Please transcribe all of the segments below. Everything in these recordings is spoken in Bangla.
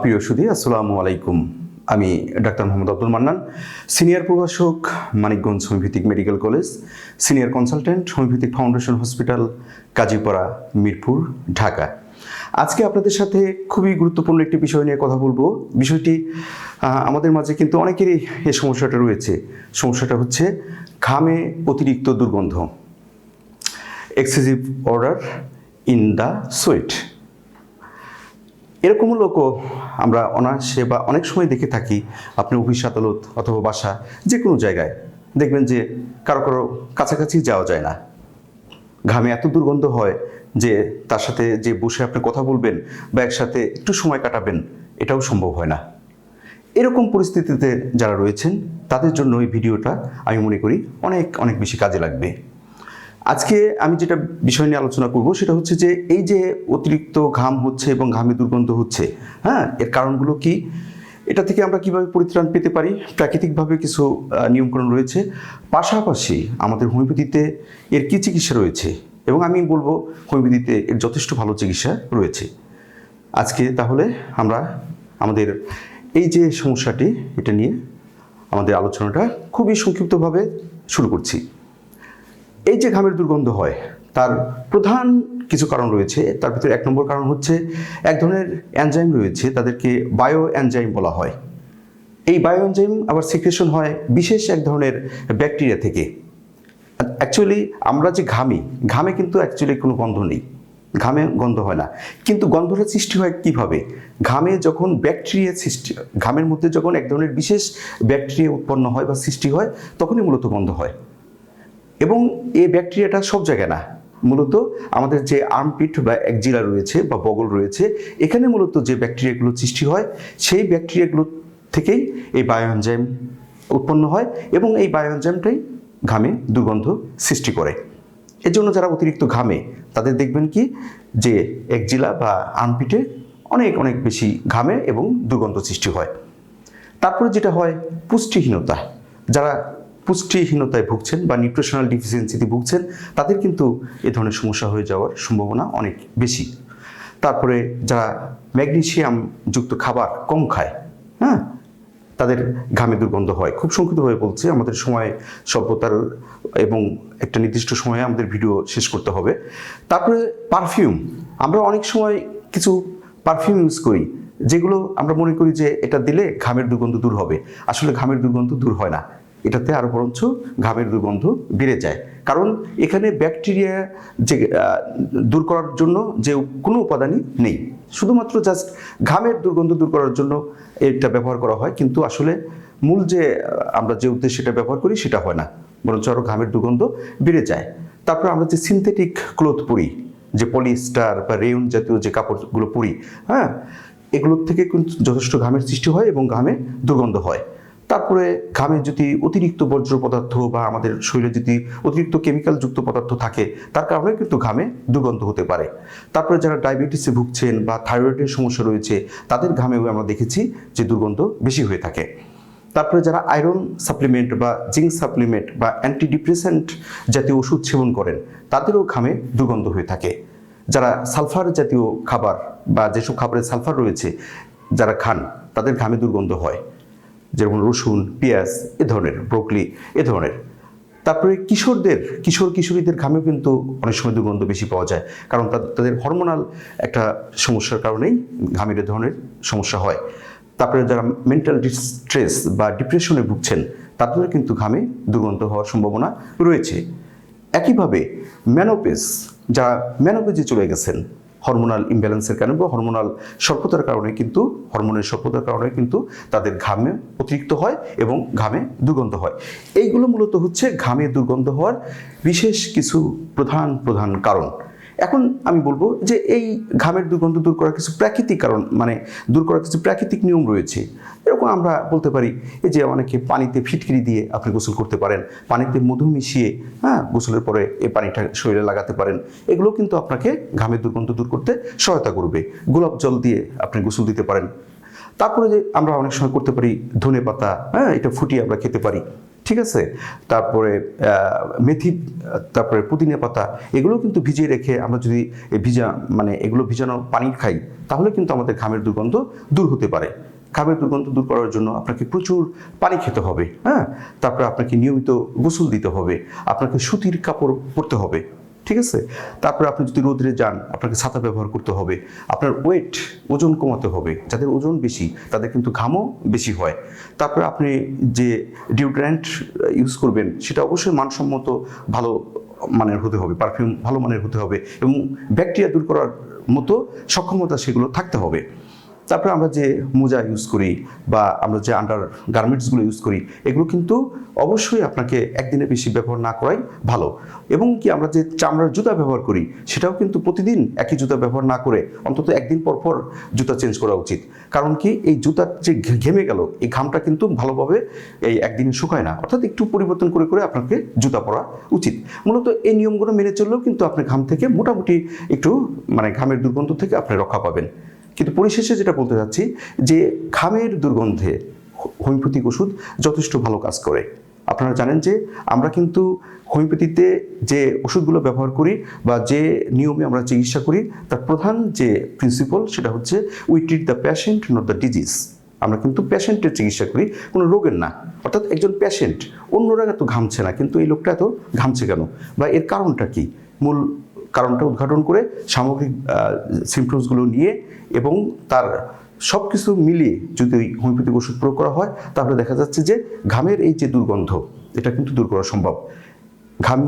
প্রিয় সুধী, আসসালামু আলাইকুম। আমি ডাক্তার মোহাম্মদ আব্দুল মান্নান, সিনিয়র প্রভাষক Manikganj homeopathic medical college, senior consultant homeopathic foundation hospital, Kazipara, Mirpur, Dhaka. আজকে আপনাদের সাথে খুবই গুরুত্বপূর্ণ একটি বিষয় নিয়ে কথা বলব। বিষয়টি আমাদের মাঝে কিন্তু অনেকেরই এই সমস্যাটা রয়েছে। সমস্যাটা হচ্ছে ঘামে অতিরিক্ত দুর্গন্ধ। Excessive odour in the sweat এরকম লোকও আমরা অনায়াসে বা অনেক সময় দেখে থাকি আপনি অফিস আদালত অথবা বাসা যে কোনো জায়গায়। দেখবেন যে কারও কারও কাছাকাছি যাওয়া যায় না। ঘামে এত দুর্গন্ধ হয় যে তার সাথে যে বসে আপনি কথা বলবেন বা একসাথে একটু সময় কাটাবেন, এটাও সম্ভব হয় না। এরকম পরিস্থিতিতে যারা রয়েছেন, তাদের জন্য এই ভিডিওটা আমি মনে করি অনেক অনেক বেশি কাজে লাগবে। আজকে আমি যেটা বিষয় নিয়ে আলোচনা করব সেটা হচ্ছে যে এই যে অতিরিক্ত ঘাম হচ্ছে এবং ঘামে দুর্গন্ধ হচ্ছে হ্যাঁ এর কারণগুলো কি? এটা থেকে আমরা কীভাবে পরিত্রাণ পেতে পারি? প্রাকৃতিকভাবে কিছু আহ, নিয়মকানুন রয়েছে। পাশাপাশি আমাদের হোমিওপ্যাথিতে এর কী চিকিৎসা রয়েছে? এবং আমি বলব হোমিওপ্যাথিতে এর যথেষ্ট ভালো চিকিৎসা রয়েছে। আজকে তাহলে আমরা আমাদের এই যে সমস্যাটি এটা নিয়ে আমাদের আলোচনাটা খুবই সংক্ষিপ্তভাবে শুরু করছি। এই যে ঘামের দুর্গন্ধ হয়, তার প্রধান কিছু কারণ রয়েছে। তার ভিতরে এক নম্বর কারণ হচ্ছে এক ধরনের অ্যানজাইম রয়েছে, তাদেরকে বায়ো অ্যানজাইম বলা হয়। এই বায়ো অ্যানজাইম আবার সিক্রেশন হয় বিশেষ এক ধরনের ব্যাকটেরিয়া থেকে। অ্যাকচুয়ালি আমরা যে ঘামি, ঘামে কিন্তু অ্যাকচুয়ালি কোনো গন্ধ নেই। ঘামে গন্ধ হয় না। কিন্তু গন্ধটা সৃষ্টি হয় কীভাবে? ঘামে যখন ব্যাকটেরিয়া সৃষ্টি, ঘামের মধ্যে যখন এক ধরনের বিশেষ ব্যাকটেরিয়া উৎপন্ন হয় বা সৃষ্টি হয়, তখনই মূলত গন্ধ হয়। এবং এই ব্যাকটেরিয়াটা সব জায়গায় না। মূলত আমাদের যে আর্মপিট বা একজিলা রয়েছে বা বগল রয়েছে, এখানে মূলত যে ব্যাকটেরিয়াগুলো সৃষ্টি হয়, সেই ব্যাকটেরিয়াগুলো থেকেই এই বায়োএনজাইম উৎপন্ন হয় এবং এই বায়োএনজাইমটাই ঘামে দুর্গন্ধ সৃষ্টি করে। এর জন্য যারা অতিরিক্ত ঘামে, তাদের দেখবেন কি যে একজিলা বা আর্মপিটে অনেক অনেক বেশি ঘামে এবং দুর্গন্ধ সৃষ্টি হয়। তারপরে যেটা হয় পুষ্টিহীনতা। যারা পুষ্টিহীনতায় ভুগছেন বা নিউট্রিশনাল ডিফিসিয়েন্সিতে ভুগছেন, তাদের কিন্তু এ ধরনের সমস্যা হয়ে যাওয়ার সম্ভাবনা অনেক বেশি। তারপরে যারা ম্যাগনেশিয়াম যুক্ত খাবার কম খায় হ্যাঁ তাদের ঘামে দুর্গন্ধ হয়। খুব সংক্ষিপ্তভাবে বলছি, আমাদের সময় সভ্যতার এবং একটা নির্দিষ্ট সময়ে আমাদের ভিডিও শেষ করতে হবে। তারপরে পারফিউম আমরা অনেক সময় কিছু পারফিউম ইউজ করি, যেগুলো আমরা মনে করি যে এটা দিলে ঘামের দুর্গন্ধ দূর হবে। আসলে ঘামের দুর্গন্ধ দূর হয় না। এটাতে আরও বরঞ্চ ঘামের দুর্গন্ধ বেড়ে যায়। কারণ এখানে ব্যাকটেরিয়া যে দূর করার জন্য যে কোনো উপাদানই নেই। শুধুমাত্র জাস্ট ঘামের দুর্গন্ধ দূর করার জন্য এটা ব্যবহার করা হয়, কিন্তু আসলে মূল যে আমরা যে উদ্দেশ্যে এটা ব্যবহার করি সেটা হয় না। বরঞ্চ আরও ঘামের দুর্গন্ধ বেড়ে যায়। তারপর আমরা যে সিনথেটিক ক্লোথ পরি, যে পলিস্টার বা রেউন জাতীয় যে কাপড়গুলো পরি হ্যাঁ এগুলোর থেকে কিন্তু যথেষ্ট ঘামের সৃষ্টি হয় এবং ঘামে দুর্গন্ধ হয়। তারপরে ঘামে যদি অতিরিক্ত বর্জ্য পদার্থ বা আমাদের শরীরে যদি অতিরিক্ত কেমিক্যাল যুক্ত পদার্থ থাকে, তার কারণে কিন্তু ঘামে দুর্গন্ধ হতে পারে। তারপরে যারা ডায়াবেটিসে ভুগছেন বা থাইরয়েডের সমস্যা রয়েছে, তাদের ঘামেও আমরা দেখেছি যে দুর্গন্ধ বেশি হয়ে থাকে। তারপরে যারা আয়রন সাপ্লিমেন্ট বা জিঙ্ক সাপ্লিমেন্ট বা অ্যান্টিডিপ্রেসেন্ট জাতীয় ওষুধ সেবন করেন, তাদেরও ঘামে দুর্গন্ধ হয়ে থাকে। যারা সালফার জাতীয় খাবার বা যেসব খাবারের সালফার রয়েছে, যারা খান, তাদের ঘামে দুর্গন্ধ হয়। যেমন রসুন, পেঁয়াজ, এ ধরনের, ব্রোকলি, এ ধরনের। তারপরে কিশোরদের, কিশোর, কিশোরীদের ঘামেও কিন্তু অনেক সময় দুর্গন্ধ বেশি পাওয়া যায়। কারণ তাদের হরমোনাল একটা সমস্যার কারণেই ঘামের এ ধরনের সমস্যা হয়। তারপরে যারা মেন্টাল স্ট্রেস বা ডিপ্রেশনে ভুগছেন তাদের কিন্তু ঘামে দুর্গন্ধ হওয়ার সম্ভাবনা রয়েছে। একইভাবে ম্যানোপেজ যারা ম্যানোপেজে চলে গেছেন হরমোনাল ইমব্যালেন্সের কারণে বা হরমোনাল স্বল্পতার কারণে কিন্তু হরমোনের স্বল্পতার কারণে কিন্তু তাদের ঘামে অতিরিক্ত হয় এবং ঘামে দুর্গন্ধ হয়। এইগুলো মূলত হচ্ছে ঘামে দুর্গন্ধ হওয়ার বিশেষ কিছু প্রধান প্রধান কারণ। এখন আমি বলব যে এই ঘামের দুর্গন্ধ দূর করার কিছু প্রাকৃতিক কারণ মানে দূর করার কিছু প্রাকৃতিক নিয়ম রয়েছে। এরকম আমরা বলতে পারি, এই যে অনেকে পানিতে ফিটকিরি দিয়ে আপনি গোসল করতে পারেন, পানিতে মধু মিশিয়ে হ্যাঁ গোসলের পরে এই পানিটা শরীরে লাগাতে পারেন, এগুলো কিন্তু আপনাকে ঘামের দুর্গন্ধ দূর করতে সহায়তা করবে। গোলাপ জল দিয়ে আপনি গোসল দিতে পারেন। তারপরে যে আমরা অনেক সময় করতে পারি ধনে পাতা হ্যাঁ এটা ফুটিয়ে আমরা খেতে পারি। ঠিক আছে? তারপরে মেথি, তারপরে পুদিনা পাতা, এগুলো কিন্তু ভিজিয়ে রেখে আমরা যদি ভিজা মানে এগুলো ভিজানো পানি খাই, তাহলে কিন্তু আমাদের ঘামের দুর্গন্ধ দূর হতে পারে। ঘামের দুর্গন্ধ দূর করার জন্য আপনাকে প্রচুর পানি খেতে হবে হ্যাঁ? তারপরে আপনাকে নিয়মিত গোসল দিতে হবে, আপনাকে সুতির কাপড় পরতে হবে। ঠিক আছে? তারপরে আপনি যদি রোদ্রে যান, আপনাকে ছাতা ব্যবহার করতে হবে। আপনার ওয়েট ওজন কমাতে হবে। যাদের ওজন বেশি, তাদের কিন্তু ঘামও বেশি হয়। তারপরে আপনি যে ডিওড্রেন্ট ইউজ করবেন, সেটা অবশ্যই মানসম্মত ভালো মানের হতে হবে পারফিউম ভালো মানের হতে হবে এবং ব্যাকটেরিয়া দূর করার মতো সক্ষমতা সেগুলো থাকতে হবে। তারপরে আমরা যে মোজা ইউজ করি বা আমরা যে আন্ডার গার্মেন্টসগুলো ইউজ করি, এগুলো কিন্তু অবশ্যই আপনাকে একদিনে বেশি ব্যবহার না করাই ভালো। এবং কি আমরা যে চামড়ার জুতা ব্যবহার করি, সেটাও কিন্তু প্রতিদিন একই জুতা ব্যবহার না করে অন্তত একদিন পর পর জুতা চেঞ্জ করা উচিত। কারণ কি এই জুতার যে ঘেমে গেল, এই ঘামটা কিন্তু ভালোভাবে এই একদিনে শুকায় না। অর্থাৎ একটু পরিবর্তন করে করে আপনাকে জুতা পরা উচিত। মূলত এই নিয়মগুলো মেনে চললেও কিন্তু আপনি ঘাম থেকে মোটামুটি একটু মানে ঘামের দুর্গন্ধ থেকে আপনি রক্ষা পাবেন। কিন্তু পরিশেষে যেটা বলতে চাচ্ছি, যে ঘামের দুর্গন্ধে হোমিওপ্যাথিক ওষুধ যথেষ্ট ভালো কাজ করে। আপনারা জানেন যে আমরা কিন্তু হোমিওপ্যাথিতে যে ওষুধগুলো ব্যবহার করি বা যে নিয়মে আমরা চিকিৎসা করি, তার প্রধান যে প্রিন্সিপাল সেটা হচ্ছে we treat the patient not the disease আমরা কিন্তু পেশেন্টের চিকিৎসা করি, কোনো রোগের না। অর্থাৎ একজন পেশেন্ট অন্যরা এত ঘামছে না, কিন্তু এই লোকটা এত ঘামছে কেন? বা এর কারণটা কি? মূল কারণটা উদ্ঘাটন করে সামগ্রিক সিমটমসগুলো নিয়ে এবং তার সব কিছু মিলিয়ে যদি ওই হোমিওপ্যাথিক ওষুধ প্রয়োগ করা হয়, তাহলে দেখা যাচ্ছে যে ঘামের এই যে দুর্গন্ধ, এটা কিন্তু দূর করা সম্ভব। ঘাম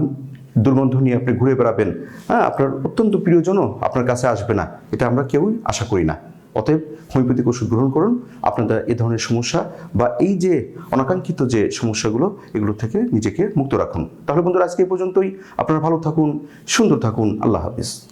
দুর্গন্ধ নিয়ে আপনি ঘুরে বেড়াবেন হ্যাঁ আপনার অত্যন্ত প্রিয়জনও আপনার কাছে আসবে না, এটা আমরা কেউই আশা করি না। অতএব হোমিওপ্যাথিক ওষুধ গ্রহণ করুন। আপনাদের এ ধরনের সমস্যা বা এই যে অনাকাঙ্ক্ষিত যে সমস্যাগুলো, এগুলো থেকে নিজেকে মুক্ত রাখুন। তাহলে বন্ধুরা, আজকে এই পর্যন্তই। আপনারা ভালো থাকুন, সুন্দর থাকুন। আল্লাহ হাফিজ।